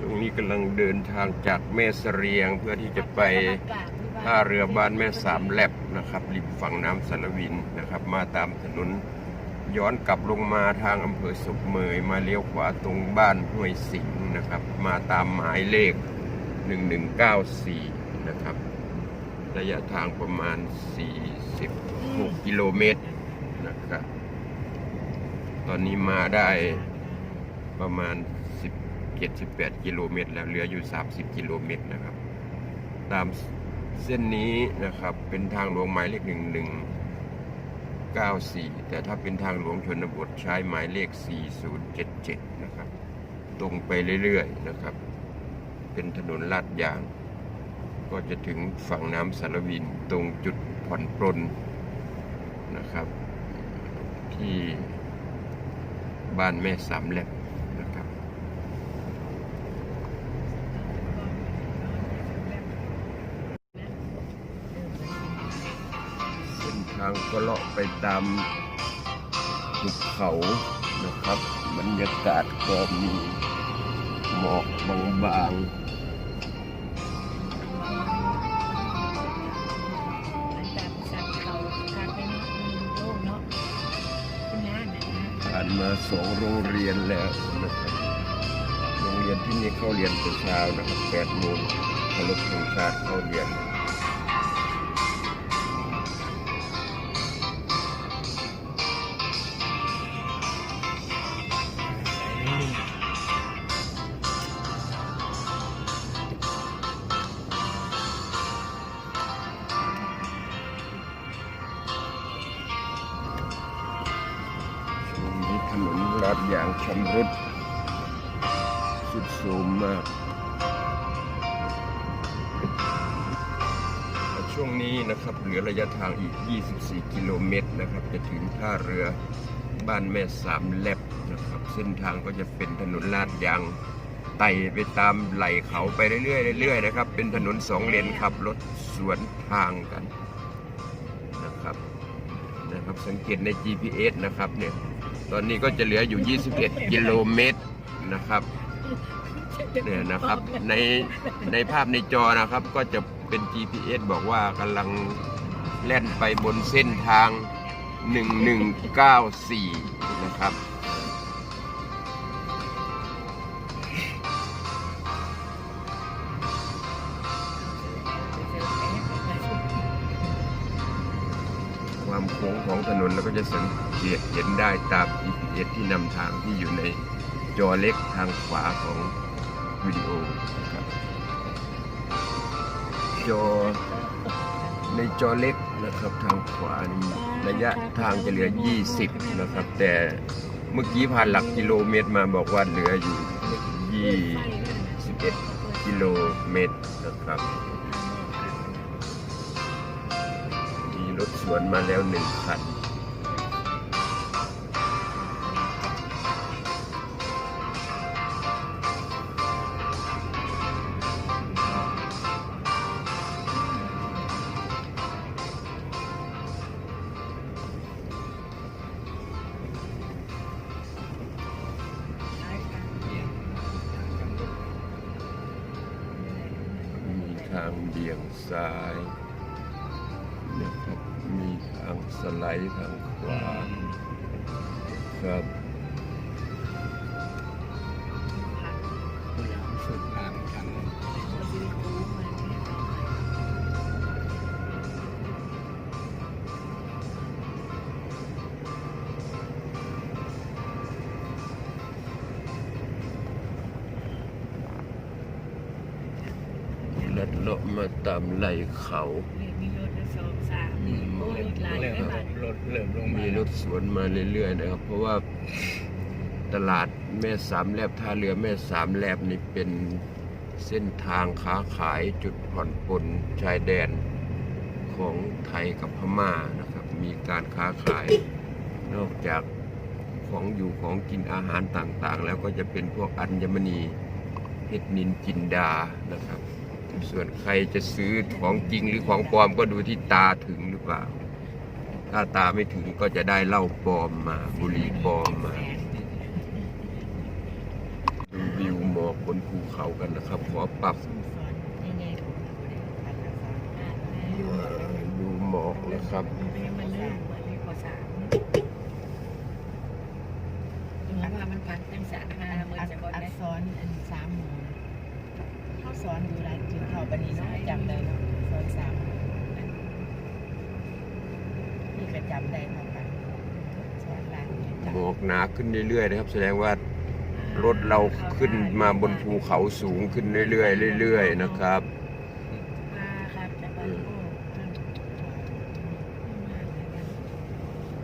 ช่วงนี้กำลังเดินทางจากแม่เสรียงเพื่อที่จะไปท่าเรือบ้านแม่สามแลบนะครับริมฝั่งน้ำสารวินนะครับ มาตามถนนย้อนกลับลงมาทางอำเภอศพเมยมาเลี้ยวขวาตรงบ้านห้วยสิงห์นะครับ มาตามหมายเลข 1194 นะครับ ระยะทางประมาณ 46 กิโลเมตรนะครับ ตอนนี้มาได้ประมาณ 17-18กิโลเมตรแล้วเหลืออยู่ 30 กิโลเมตรนะครับ ตามเส้นนี้นะครับเป็นทางหลวงหมายเลข 1194 แต่ถ้าเป็นทางหลวงชนบทใช้หมายเลข 4077 นะครับ ตรงไปเรื่อยๆนะครับ เป็นถนนลาดยาง ก็จะถึงฝั่งน้ำสารวินตรงจุดผ่อนปลนนะครับ ที่บ้านแม่สามแลบ ก็เลาะไปตามภูเขานะครับบรรยากาศก็มีหมอกบางๆผ่านมาสองโรงเรียนแล้วนะครับโรงเรียนที่นี่เข้าเรียนแต่เช้านะครับแปดโมงเคารพธงชาติเข้าเรียน นลาดยางชำรุดสุดโทรมมาก ช่วงนี้นะครับเหลือระยะทางอีก 24 กิโลเมตรนะครับ จะถึงท่าเรือบ้านแม่สามแลบนะครับเส้นทางก็จะเป็นถนนลาดยางไต่ไปตามไหลเขาไปเรื่อยๆเรื่อยๆนะครับ เป็นถนนสองเลนขับรถสวนทางกันนะครับนะครับสังเกตใน GPS นะครับเนี่ย ตอนนี้ก็จะเหลืออยู่ 21 กิโลเมตรนะครับเนี่ยนะครับในในภาพในจอนะครับก็จะเป็น GPS บอกว่ากำลังแล่นไปบนเส้นทาง 1194 นะครับ ของถนนเราก็จะสังเกตเห็นได้ตาม GPS ที่นำทางที่อยู่ในจอเล็กทางขวาของวิดีโอนะครับจอในจอเล็กนะครับทางขวานี่ระยะทางจะเหลือ 20 นะครับ แต่เมื่อกี้ผ่านหลักกิโลเมตรมาบอกว่าเหลืออยู่ 21 กิโลเมตรนะครับ รถสวนมาแล้วหนึ่งคันมีทางเบี่ยงซ้าย สไลด์ทางขวาครับลัดเลาะมาตามไหลเขา มีรถสองสามมีโอ้รถหลาย เริ่ม ไม่ เริ่มลงมามีรถสวนมาเรื่อยๆนะครับ เพราะว่าตลาดแม่สามแลบท่าเรือแม่สามแลบนี่เป็นเส้นทางค้าขายจุดผ่อนปลนชายแดนของไทยกับพม่านะครับ มีการค้าขายนอกจากของอยู่ของกินอาหารต่างๆ แล้วก็จะเป็นพวกอัญมณีเห็ดนินจินดานะครับ ส่วนใครจะซื้อของจริงหรือของปลอมก็ดูที่ตาถึงหรือเปล่า ถ้าตาไม่ถึงก็จะได้เหล้าปลอมมา บุหรี่ปลอมมาดูวิวหมอกบนภูเขากันนะครับ ขอปรับดูหมอกนะครับนยังมันมันนี้พอสามเพราะว่ามันพันสามห้าเมื่ออักจะบอกอัได้กษรอันสามหมู่เขาสอนอยู่หลายจุดเขาบันนี้นะจำได้เนาะสอนสาม หมู่พี่ก็จำได้เท่ากันสอนหลานเนี่ยจำหมอกหนาขึ้นเรื่อยๆนะครับ แสดงว่ารถเราขึ้นมาบนภูเขาสูงขึ้นเรื่อยๆเรื่อยๆนะครับ มาครับแต่ว่าโอ้ท่าน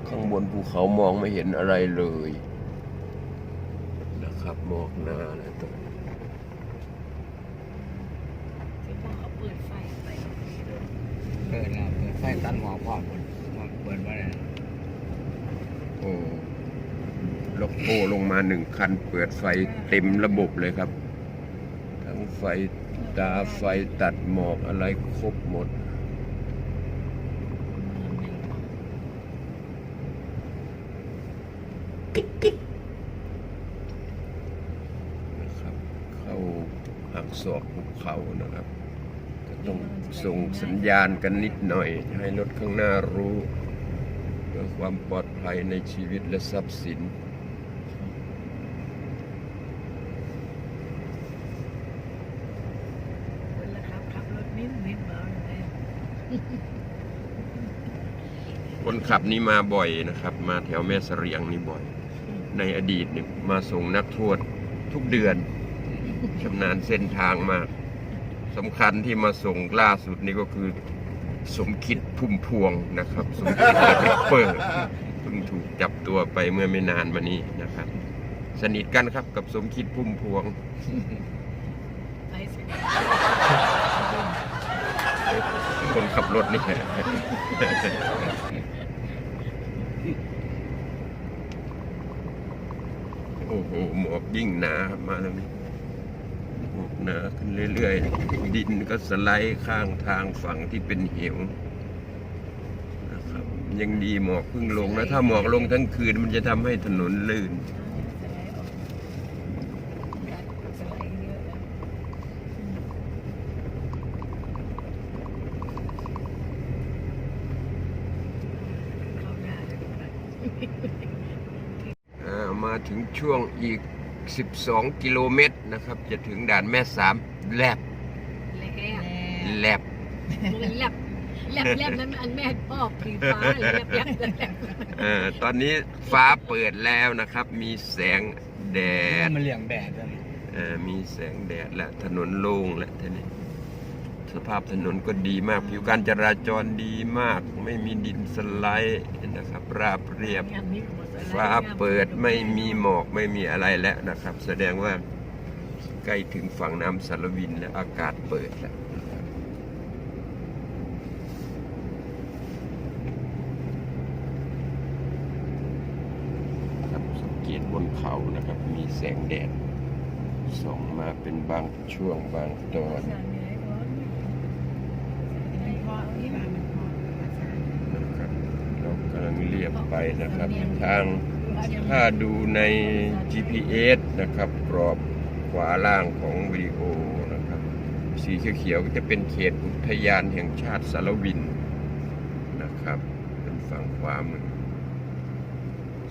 ข้างบนภูเขามองไม่เห็นอะไรเลยนะครับหมอกหนานะตรงนี้ที่พ่อเขาเปิดไฟไป เปิดแล้วเปิดไฟตัดหมอพ่อคน เปิดไว้เลโอ้ล็อกโป้ลงมาหนึ่งคัน เปิดไฟเต็มระบบเลยครับ ทั้งไฟตาไฟตัดหมอกอะไรครบหมดนะครับ เข้าหักศอกภูเขานะครับต้องส่งสัญญาณกันนิดหน่อย ให้รถข้างหน้ารู้ พื่อความปลอดภัยในชีวิตและทรัพย์สิน คนละครับขับรถมิ้นมิ้นเบาเลย คนขับนี่มาบ่อยนะครับ มาแถวแม่เสรียงนี่บ่อย ในอดีตนี่มาส่งนักโทษทุกเดือนชำนาญเส้นทางมากสำคัญที่มาส่งล่าสุดนี่ก็คือ สมคิดพุ่มพวงนะครับสมคิดเปิดเพิ่งถูกจับตัวไปเมื่อไม่นานมานี้นะครับ สนิทกันครับกับสมคิดพุ่มพวงคนขับรถนี่โอ้โห หมอกยิ่งหนาครับมาตรงนี้ หมอกหนาขึ้นเรื่อยๆ ดินก็สไลด์ข้างทางฝั่งที่เป็นเหวนะครับ ยังดีหมอกเพิ่งลงนะ ถ้าหมอกลงทั้งคืนมันจะทำให้ถนนลื่นสไลด์ออกสไลด์เยอะแล้วเข้าหน้าเลยครับอ่ามาถึงช่วงอีก 12 กิโลเมตรนะครับ จะถึงด่านแม่สามแลบแล้วแลบมันแลบแลบแลบนั้นอันแม่พ่อผีฟ้าเลยแลบแลบแลบแลบเอ่อตอนนี้ฟ้าเปิดแล้วนะครับ มีแสงแดดมันเลี่ยงแดดด้วยนี่เอ่อมีแสงแดดและถนนโล่งและทีนี้สภาพถนนก็ดีมาก ผิวการจราจรดีมาก ไม่มีดินสไลด์นะครับ ราบเรียบ ฟ้าเปิดไม่มีหมอกไม่มีอะไรแล้วนะครับ แสดงว่าใกล้ถึงฝั่งน้ำสารวินแล้วอากาศเปิดแล้วบครับสังเกตบนเขานะครับ มีแสงแดดส่องมาเป็นบางช่วงบางตอน มันเรียบไปนะครับ ทางถ้าดูใน GPS นะครับ กรอบขวาล่างของวิดีโอนะครับ สีเขียวๆก็จะเป็นเขตอุทยานแห่งชาติสารวินนะครับ เป็นฝั่งขวามือ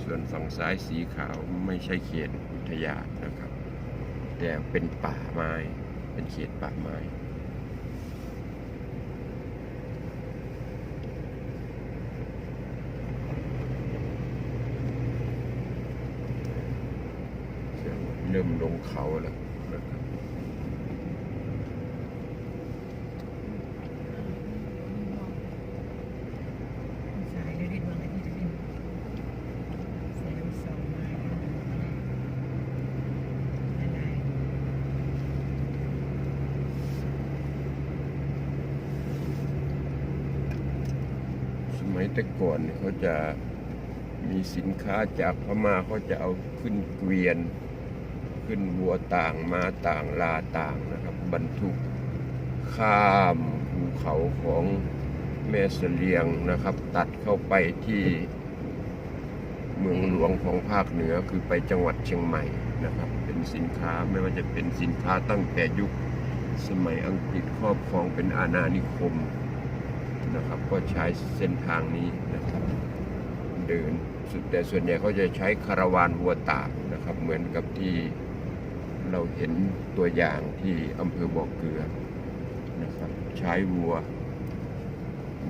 ส่วนฝั่งซ้ายสีขาวไม่ใช่เขตอุทยานนะครับ แต่เป็นป่าไม้เป็นเขตป่าไม้ เริ่มลงเขาแล้วนะครับสายเลยเด็ดบางทีจะเป็นแสงสองมาอะไรสมัยแต่ก่อนเขาจะมีสินค้าจากพม่าเขาจะเอาขึ้นเกวียน ขึ้นวัวต่างมาต่างลาต่างนะครับบรรทุกข้ามภูเขาของแม่เสลียงนะครับ ตัดเข้าไปที่เมืองหลวงของภาคเหนือคือไปจังหวัดเชียงใหม่นะครับ เป็นสินค้าไม่ว่าจะเป็นสินค้าตั้งแต่ยุคสมัยอังกฤษครอบครองเป็นอาณานิคมนะครับ ก็ใช้เส้นทางนี้นะครับ เดินแต่ส่วนใหญ่เขาจะใช้คาราวานวัวตากนะครับ เหมือนกับที่ เราเห็นตัวอย่างที่อำเภอบ่อเกลือนะครับใช้วัว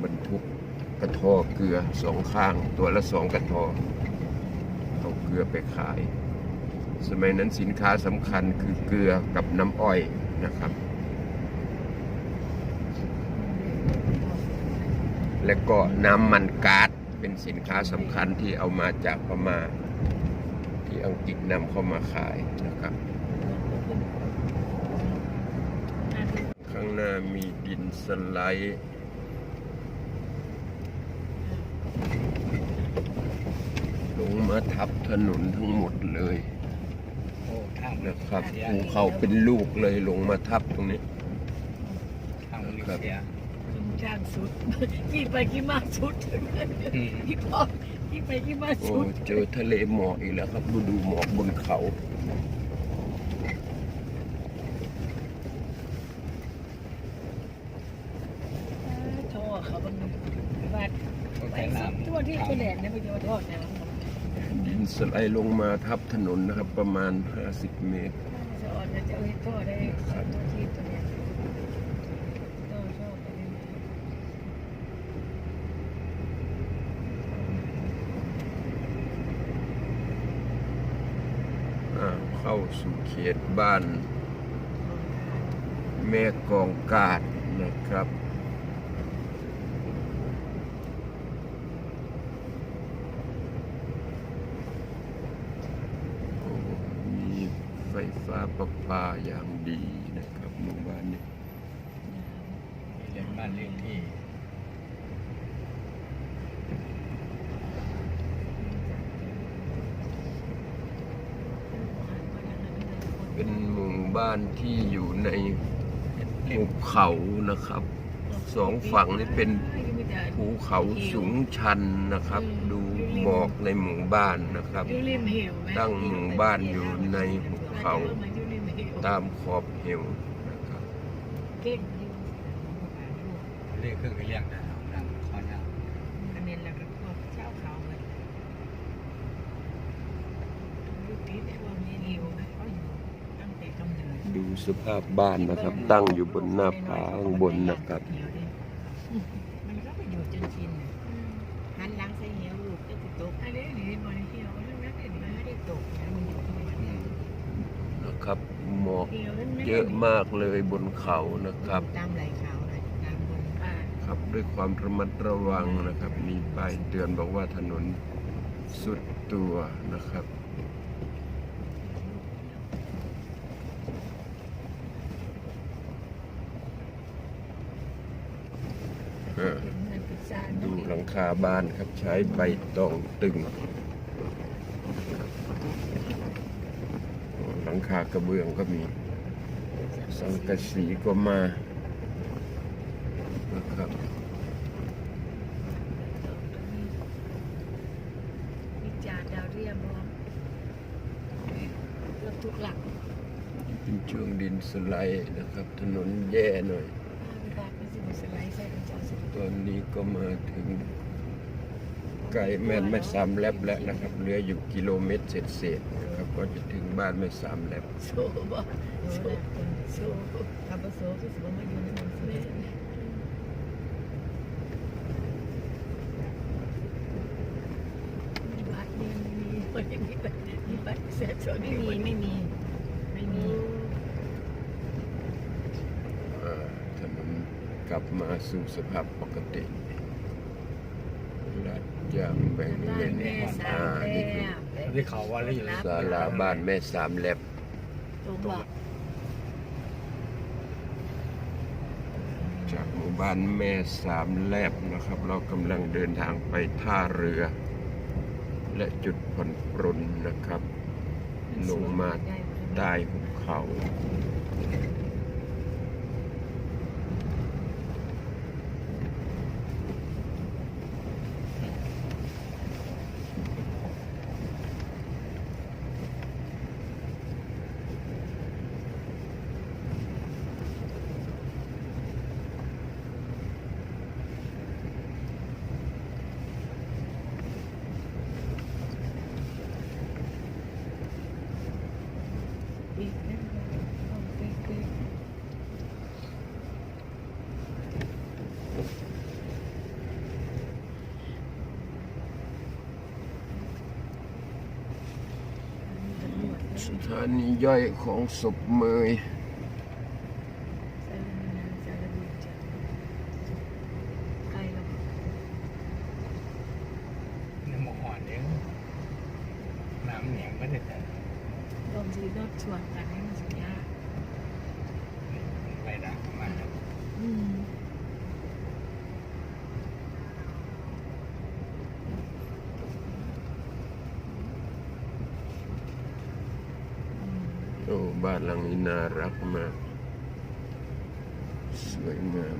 บรรทุกกระทอเกลือสองข้างตัวละสองกระทอเอาเกลือไปขาย สมัยนั้นสินค้าสำคัญคือเกลือกับน้ำอ้อยนะครับ และก็น้ำมันก๊าซเป็นสินค้าสำคัญที่เอามาจากพม่าที่อังกฤษนำเข้ามาขายนะครับ ข้าง หน้ามีดินสไลด์ลงมาทับถนนทั้งหมดเลยโอ้ทางนะครับเสียภูเขาเป็นลูกเลยลงมาทับตรงนี้ทางมันเสียจ้างสุดกี่ไปกี่มาสุดถึงนั้นอืมกี่พอกี่ไปกี่มาโอ้สุดเจอทะเลหมอกอีกแล้วครับดูดูหมอกบนเขา ท่อเขาบังวัด ก็ ไป ใช้น้ สิำ ทั่วที่ตัวแดนเนี่ยไปโยทอ ดินสไลด์ลงมาทับถนนนะครับ ประมาณ 50 เมตรจะอ่อนจะเอาให้ท่อได้ทั่วที่ตัวแดนท่อชอบไปเลยอ่าเข้าสู่เขตบ้าน แม่กองกาดนะครับ โอ้มีไฟฟ้าประปาอย่างดีนะครับหมู่บ้านนี้เรียนบ้านเลี้ยงที่เป็นหมู่บ้านที่อยู่ในหุบเขานะครับ สองฝั่งนี่เป็นภูเขาสูงชันนะครับ ดู หมอกในหมู่บ้านนะครับอยู่ริมเหวไหมตั้งหมู่บ้านอยู่ในหุบเขาอยู่ริมเหวตามขอบเหวนะครับเก่งเรียกเครื่องไปเลี้ยงนะทางข้อนี้อันนี้แหละก็พวกเจ้าเขาเหมือนลูกที่ช่วงนี้ริวนะเขาอยู่ตั้งแต่กำเนิดดูสภาพบ้านนะครับ ตั้งอยู่บนหน้าผาข้างบนนะครับ มันก็ไปอยู่จนชินน่ะหันหลังใส่เหวลูกก็จะตกอันนี้หนีมาเที่ยวนั่นนั่นเห็นไหมไม่ได้ตกนะมันอยู่ที่ไหน นะครับ หมอกเที่ยวนั่นไม่ได้เยอะมากเลยบนเขานะครับ ตามไหลเขาเลยตามบนป่าครับด้วยความระมัดระวังนะครับ มีป้ายเตือนบอกว่าถนนสุดตัวนะครับเออดูหลังคาบ้านครับใช้ใบตองตึง หลัง คากระเบื้องก็มี สังกะสีก็มานะครับมีจานดาวเรียมพร้อมรถทุกหลักเป็นช่วงดินสไลด์นะครับ ถนนแย่หน่อยมีบาทเป็นสิบสไลด์ใส่เป็นจานสิบตอนนี้ก็มาถึงไกลแม่นแม่สามแลบแล้วนะครับ เหลืออยู่กิโลเมตรเศษๆนะครับ ก็จะถึงบ้านแม่สามแลบโซบ่โซโซขับรถโซคือสมมติอยู่ในมืองสุรินทร์มีบัตรมีมีคนอย่างนี้แบบมีบัตรเสียชนไม่มีไม่มีไม่มีอ่าถนนกลับมาสู่สภาพปกติลาดยางแบ่งเลนอ่านี่คือ ที่เขาว่าแล้วอยู่ศาลาบ้านแม่สามแลบตรงบอกจากหมู่บ้านแม่สามแลบนะครับ เรากำลังเดินทางไปท่าเรือ และจุดผ่อนปรนนะครับ ลงมาใต้หุบเขาานีย่อยของศพเมย สารนาสารบุญจันใกล้แล้ว น้ำหมกอ่อนเด้งน้ำเหนียวก็ได้แต่ ลมสีรถชวนกันให้มันสุดยาก ไปดักมา อืม โอ้บ้านหลังนี้น่ารักมาก สวยงาม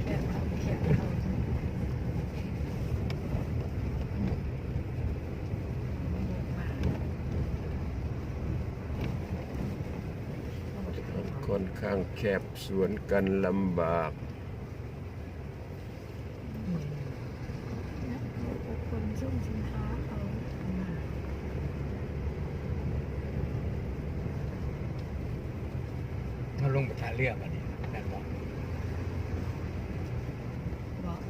แค่เขาแค่เขามา ค่ อนข้างแคบสวนกันลำบาก คนส่งสินค้าเขาเขาลงไปท่าเรือมาดินั่นบอกบอก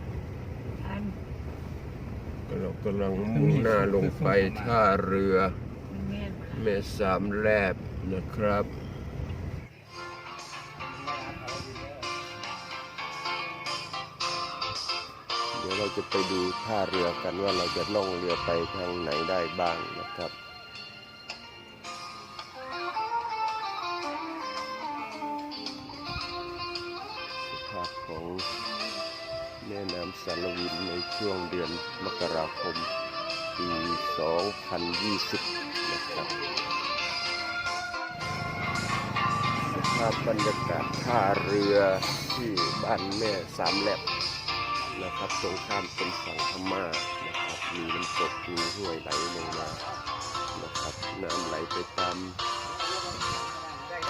อันเรากำลังมุ่งหน้าลงไปท่าเรือ มันแม่นมาละแม่สามแลบนะครับ ดี๋ยวเราจะไปดูท่าเรือกันว่าเราจะล่องเรือไปทางไหนได้บ้างนะครับสภาพของแม่น้ำสารวินในช่วงเดือนมกราคมปี 2020 นะครับสภาพบรรยากาศท่าเรือที่บ้านแม่สามแหลบ นะครับตรงข้ามเป็นฝั่งพม่านะครับ มีน้ำตกมีห้วยไหลลงมานะครับน้ำไหลไปตาม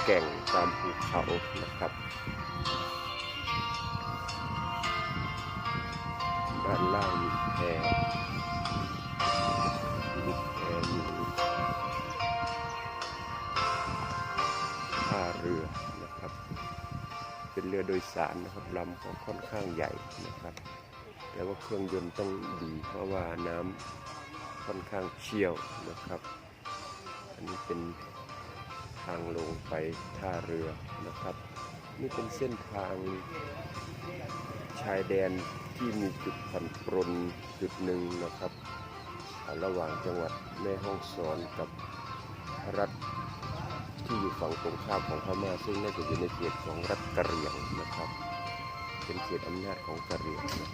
แก่งตามภูเขานะครับ ด้านล่างมีแพ เป็นเรือโดยสารนะครับลำก็ค่อนข้างใหญ่นะครับ แต่ว่าเครื่องยนต์ต้องดีเพราะว่าน้ำค่อนข้างเชี่ยวนะครับ อันนี้เป็นทางลงไปท่าเรือนะครับ นี่เป็นเส้นทางชายแดนที่มีจุดผ่อนปรนจุดหนึ่งนะครับ ระหว่างจังหวัดแม่ฮ่องสอนกับรัฐ ที่อยู่ฝั่งตรงข้ามของพม่าซึ่งน่าจะอยู่ในเขตของรัฐกะเหรี่ยงนะครับ เป็นเขตอำนาจของกะเหรี่ยงนะ